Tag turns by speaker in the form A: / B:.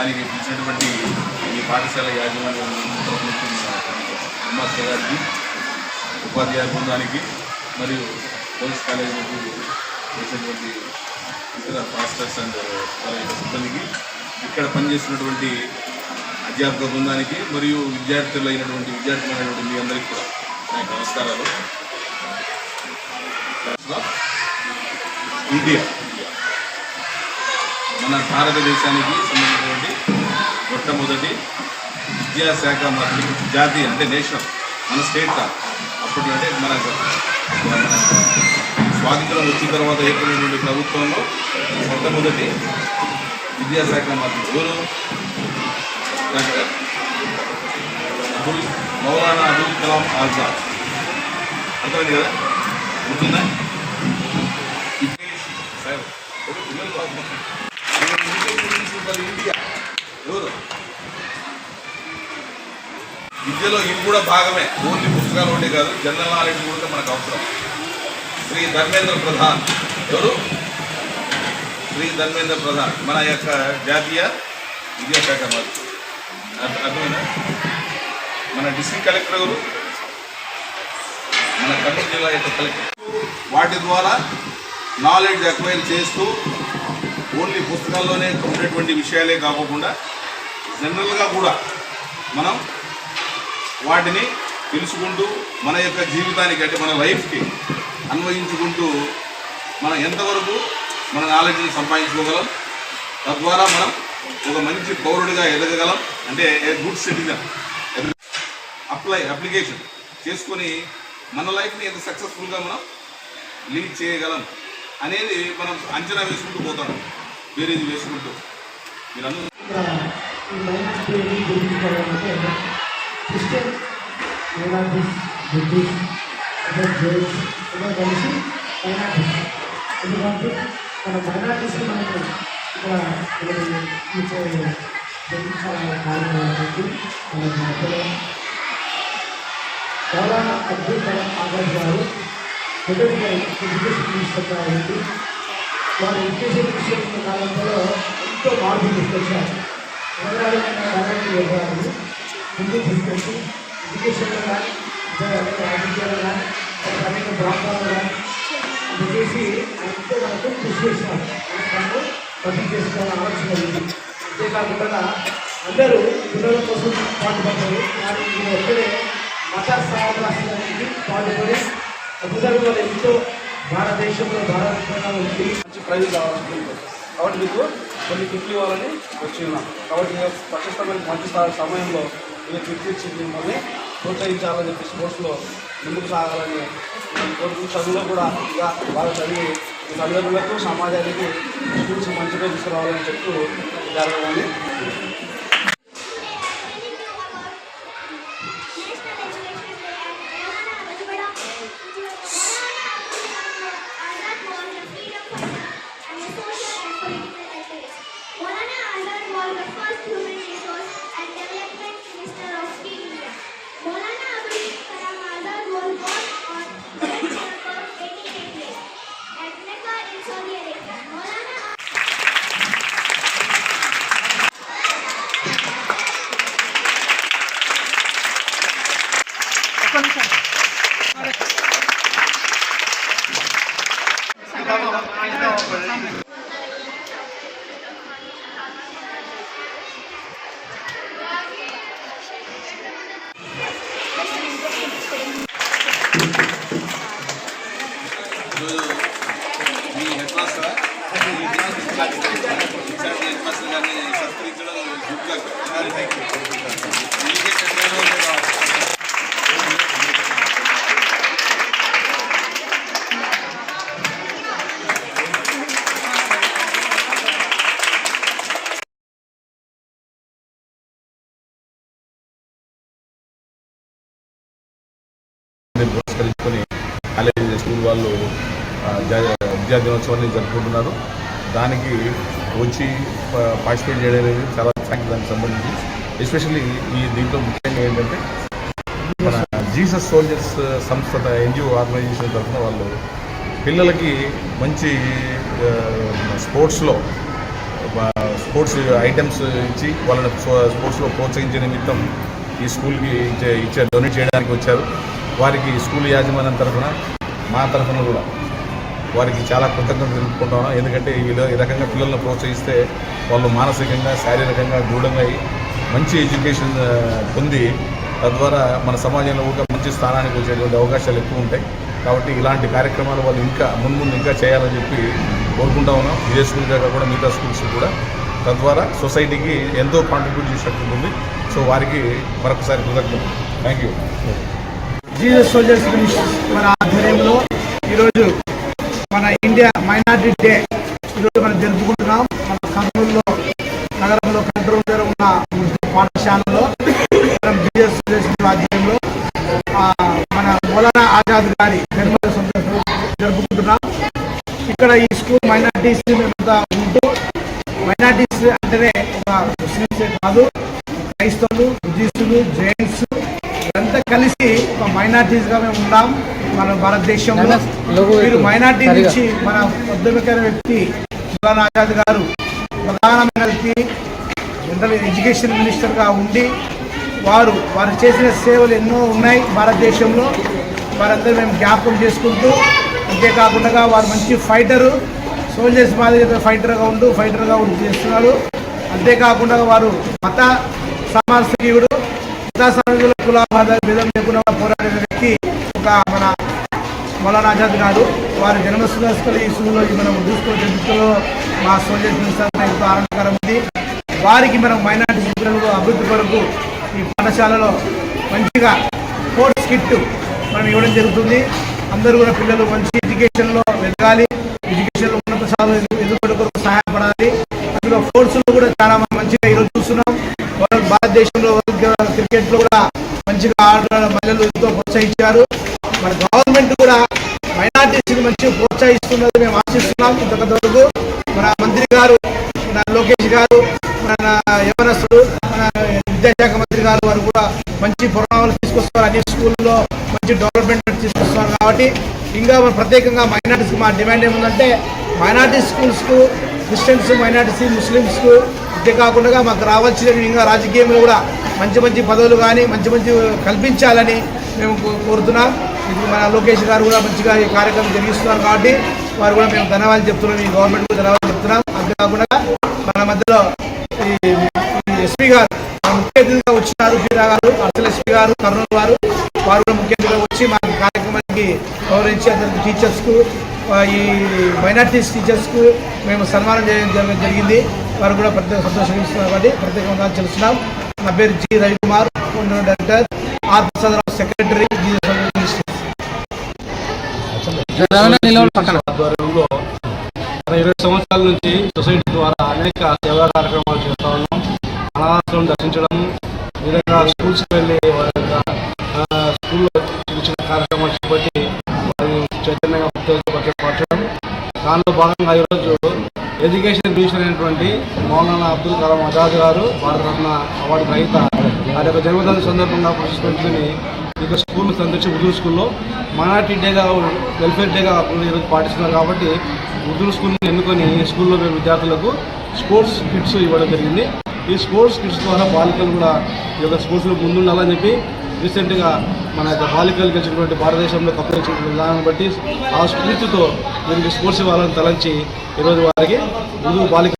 A: దానికి ఇచ్చినటువంటి ఈ పాఠశాల యాజమాన్యం మాస్టర్ గారికి ఉపాధ్యాయ బృందానికి మరియు పోలీస్ కాలేజీకి నుంచి చేసినటువంటి ఇతర మాస్టర్స్ అండ్ వాళ్ళ యొక్క సిబ్బందికి ఇక్కడ పనిచేస్తున్నటువంటి అధ్యాపక బృందానికి మరియు విద్యార్థులు అయినటువంటి విద్యార్థులైనటువంటి మీ అందరికీ కూడా నాకు యొక్క నమస్కారాలు. ఇండియా మన భారతదేశానికి సంబంధించిన మొట్టమొదటి విద్యాశాఖ మంత్రి జాతీయ అంటే నేషనల్ మన స్టేట్ కాదు. అప్పట్లో అంటే మన స్వాతంత్రం వచ్చిన తర్వాత ఏర్పడినటువంటి ప్రభుత్వంలో మొట్టమొదటి విద్యాశాఖ మంత్రి ఎవరు అబుల్ మౌలానా అబుల్ కలాం ఆజాద్. అర్థమైంది కదా గుర్తుందా? ఇండియా ఎవరు? విద్యలో ఇది కూడా భాగమే. ఓన్లీ పుస్తకాలు ఉండే కాదు జనరల్ నాలెడ్జ్ కూడా మనకు అవసరం. శ్రీ ధర్మేంద్ర ప్రధాన్. ఎవరు? శ్రీ ధర్మేంద్ర ప్రధాన్. మన యొక్క జాతీయ విద్యాశాఖ మంత్రి అర్థమైనా మన డిస్ట్రిక్ట్ కలెక్టర్ ఎవరు? మన కర్నూలు జిల్లా యొక్క కలెక్టర్. వాటి ద్వారా నాలెడ్జ్ అక్వైర్ చేస్తూ ఓన్లీ పుస్తకాల్లోనే ఉండేటువంటి విషయాలే కాకుండా జనరల్గా కూడా మనం వాటిని తెలుసుకుంటూ మన యొక్క జీవితానికి అంటే మన లైఫ్కి అన్వయించుకుంటూ మనం ఎంతవరకు మన నాలెడ్జ్ని సంపాదించుకోగలం తద్వారా మనం ఒక మంచి పౌరుడిగా ఎదగగలం అంటే a good citizen apply application చేసుకొని మన లైఫ్ని ఎంత సక్సెస్ఫుల్గా మనం లీడ్ చేయగలం అనేది మనం అంచనా వేసుకుంటూ పోతాం వేరేది వేసుకుంటూ.
B: మీరు అందరూ Christian minorities British other Jains ఇలా కలిసి మైనార్టీస్ ఎందుకంటే మన మైనార్టీస్ మనకు ఇక్కడ జన్మించాలనే కారణం ఏంటంటే మన మధ్యలో మౌలానా అబ్దుల్ కలాం ఆజాద్ గారు మొదటి ఎడ్యుకేషన్ మినిస్టర్గా ఉండి వారు ఎడ్యుకేషన్ విషయం కాలంలో ఎంతో మార్పు తీసుకొచ్చారు తెలంగాణ కాలానికి వ్యవహారాలు ముందుకు ఎడ్యుకేషన్లో కానీ రాజకీయాలు కానీ అనేక ప్రాంతాలు కానీ చేసి ఎంతో మనకు కృషి చేసినారు. మనకు రద్దు చేసుకోవాలని ఆలోచన ఉంది అంతేకాకుండా అందరూ పిల్లల కోసం పాటుపడ్డారు. కానీ మీరు ఒక్కడే మత సామరాష్ట్రానికి పాటుపడి అద్భుతంగా ఎంతో భారతదేశంలో భారతదేశంలో ఉంది.
C: మంచి ప్రైజ్ కాబట్టి మీకు కొన్ని గిఫ్ట్లు ఇవ్వాలని వచ్చి ఉన్నాం. కాబట్టి మీరు మంచి సమయంలో ఇలా గిఫ్ట్ మిమ్మల్ని ప్రోత్సహించాలని చెప్పి స్పోర్ట్స్లో ముందుకు సాగాలని చదువులో కూడా ఇంకా బాగా చదివి తల్లిదండ్రులకు సమాజానికి స్కూల్స్ మంచిగా తీసుకురావాలని చెప్తూ జరగాలని
A: ఈరోజు పురస్కరించుకొని కాలేజీ స్కూల్ వాళ్ళు విద్యా దినోత్సవాన్ని జరుపుకుంటున్నారు. దానికి వచ్చి పార్టిసిపేట్ చేయడం అనేది చాలా థ్యాంక్ దానికి సంబంధించి. ఎస్పెషల్లీ ఈ దీంట్లో ముఖ్యంగా ఏంటంటే మన జీసస్ సోల్జర్స్ సంస్థ ఎన్జిఓ ఆర్గనైజేషన్ తరఫున వాళ్ళు పిల్లలకి మంచి స్పోర్ట్స్లో స్పోర్ట్స్ ఐటమ్స్ ఇచ్చి వాళ్ళని స్పోర్ట్స్లో ప్రోత్సహించే నిమిత్తం ఈ స్కూల్కి ఇచ్చే ఇచ్చే డొనేట్ చేయడానికి వచ్చారు. వారికి స్కూల్ యాజమాన్యం తరఫున మా తరఫున కూడా వారికి చాలా కృతజ్ఞత తెలుపుకుంటాను ఎందుకంటే వీళ్ళు ఈ రకంగా పిల్లలను ప్రోత్సహిస్తే వాళ్ళు మానసికంగా శారీరకంగా దృఢంగా మంచి ఎడ్యుకేషన్ పొంది తద్వారా మన సమాజంలో కూడా మంచి స్థానానికి వచ్చేటువంటి అవకాశాలు ఎక్కువ ఉంటాయి. కాబట్టి ఇలాంటి కార్యక్రమాలు వాళ్ళు ఇంకా మున్ముందు ఇంకా చేయాలని చెప్పి కోరుకుంటా ఉన్నాం. ఇదే స్కూల్ కాకుండా మిగతా స్కూల్స్ కూడా. తద్వారా సొసైటీకి ఎంతో కాంట్రిబ్యూట్ చేసినట్టు ఉంటుంది. సో వారికి మరొకసారి కృతజ్ఞత thank you.
D: Jesus soldiers ministries మన ఆధ్వర్యంలో ఈరోజు మన ఇండియా మైనార్టీ డే ఈరోజు మనం జరుపుకుంటున్నాం. మన కర్నూలులో నగరంలో కంట్రోల్ దగ్గర ఉన్న పాఠశాలలో మనం జీసస్ సోల్జర్స్ ఆధ్వర్యంలో ఆ, మన మౌలానా ఆజాద్ గారి జన్మదిన సందర్భంగా జరుపుకుంటున్నాం. ఇక్కడ ఈ స్కూల్ మైనార్టీస్ ఉంటూ మైనార్టీస్ అంటేనే ఒక ముస్లింసే కాదు క్రైస్తవులు బుద్ధిస్టులు జైన్స్ ఇదంతా కలిసి ఒక మైనార్టీస్గా మేము ఉన్నాం మన భారతదేశంలో మీరు మైనార్టీ నుంచి మన ఉద్యమకర వ్యక్తి ఆజాద్ గారు ప్రధానమైన వ్యక్తి జనరల్ ఎడ్యుకేషన్ మినిస్టర్గా ఉండి వారు వారు చేసిన సేవలు ఎన్నో ఉన్నాయి భారతదేశంలో. వారందరూ మేము జ్ఞాపకం చేసుకుంటూ అంతేకాకుండా వారు మంచి ఫైటరు సోల్జర్స్ మాదిరిగా ఫైటర్గా ఉంటూ ఫైటర్గా ఉంటూ చేస్తున్నారు. అంతేకాకుండా వారు మత సమాజీయుడు నా సమాజంలో కులాభాద భేదం లేకుండా పోరాడిన వ్యక్తి ఒక మన మౌలానా ఆజాద్ గారు వారి జన్మస్థల ఈ స్కూల్లో మనం చూసుకునే చరిత్రలో మా సోల్జర్స్ ఎంతో ఆనందకరం ఉంది. వారికి మనం మైనార్టీ శిబిరాలకు అభివృద్ధి కొరకు ఈ పాఠశాలలో మంచిగా స్పోర్ట్స్ కిట్ మనం ఇవ్వడం జరుగుతుంది. అందరూ కూడా పిల్లలు మంచి ఎడ్యుకేషన్లో ఎదగాలి ఎడ్యుకేషన్లో ఉన్నత సాధన ఎదుగుదల కొరకు సహాయపడాలి. అందులో స్పోర్ట్స్లో కూడా చాలా మంచిగా ఈరోజు చూస్తున్నాం. భారతదేశంలో క్రికెట్ క్రికెట్లో కూడా మంచిగా ఆడుతున్న మహిళలు ఎంతో ప్రోత్సహించారు. మన గవర్నమెంట్ కూడా మైనార్టీస్ని మంచిగా ప్రోత్సహిస్తున్నది మేము ఆశిస్తున్నాం ఇంతవరకు. మన మంత్రి గారు మన లోకేష్ గారు మన యవనస్తుడు మన విద్యాశాఖ మంత్రి గారు వారు కూడా మంచి పురాణాలు తీసుకొస్తారు. అన్ని స్కూల్లో మంచి డెవలప్మెంట్ తీసుకొస్తారు కాబట్టి ఇంకా ప్రత్యేకంగా మైనార్టీస్కి మా డిమాండ్ ఏముందంటే మైనార్టీ స్కూల్స్కు క్రిస్టియన్స్ మైనార్టీస్ ముస్లిమ్స్కు అంతే కాకుండా మాకు రావాల్సిన ఇంకా రాజకీయంలో కూడా మంచి మంచి పదవులు కానీ మంచి మంచి కల్పించాలని మేము కో- కోరుతున్నాం. ఇది మన లోకేష్ గారు కూడా మంచిగా ఈ కార్యక్రమం జరిగిస్తున్నారు కాబట్టి వారు కూడా మేము ధన్యవాదాలు చెప్తున్నాం. ఈ గవర్నమెంట్ కూడా ధన్యవాదాలు చెప్తున్నాం. అంతేకాకుండా మన మధ్యలో ఈ ఎస్పీ గారు ముఖ్య అతిథిగా వచ్చినారు పీరా గారు అసలు ఎస్పీ గారు కర్నూలు వారు వారు కూడా ముఖ్య అతిథిగా వచ్చి మా కార్యక్రమానికి గౌరవించి అందరికి టీచర్స్కు ఈ మైనార్టీస్ టీచర్స్కు మేము సన్మానం చేయడం జరగ- జరిగింది. వారు కూడా ప్రత్యేక సంతోషం ఇస్తున్నారు కాబట్టి ప్రత్యేకంగా తెలుస్తున్నాం నా పేరు G Ravikumar director R Prasadarao secretary
E: ఆధ్వర్యంలో ఇరవై సంవత్సరాల నుంచి సొసైటీ ద్వారా అనేక సేవా కార్యక్రమాలు చేస్తూ ఉన్నాం దర్శించడం విధంగా స్కూల్స్ వెళ్ళి వారి యొక్క స్కూల్లో చిన్న చిన్న కార్యక్రమాలు చేపట్టి వారి చైతన్యంగా ఉత్తేజపరచడం దానిలో భాగంగా ఈరోజు ఎడ్యుకేషన్ మినిస్టర్ అయినటువంటి మౌలానా అబ్దుల్ కలాం ఆజాద్ గారు భారతరత్న అవార్డు రహిత వారి యొక్క జన్మదిన సందర్భంగా పురస్కరించుకుని ఇక స్కూల్ సందర్శి ఉర్దూ స్కూల్లో మైనార్టీ డేగా వెల్ఫేర్ డేగా ఈరోజు పాటిస్తున్నారు కాబట్టి ఉర్దూ స్కూల్ని ఎన్నుకొని స్కూల్లో మేము విద్యార్థులకు స్పోర్ట్స్ కిట్స్ ఇవ్వడం జరిగింది. ఈ స్పోర్ట్స్ కిట్స్ ద్వారా బాలికలు కూడా ఈ యొక్క స్పోర్ట్స్లో ముందుండాలని చెప్పి రీసెంట్గా మన యొక్క బాలికలు గెలిచినటువంటి భారతదేశంలో కప్పు గెలిచినటువంటి విధానాన్ని బట్టి ఆ స్ఫూర్తితో దీనికి స్పోర్ట్స్ ఇవ్వాలని తలంచి ఈరోజు వారికి ముందు బాలిక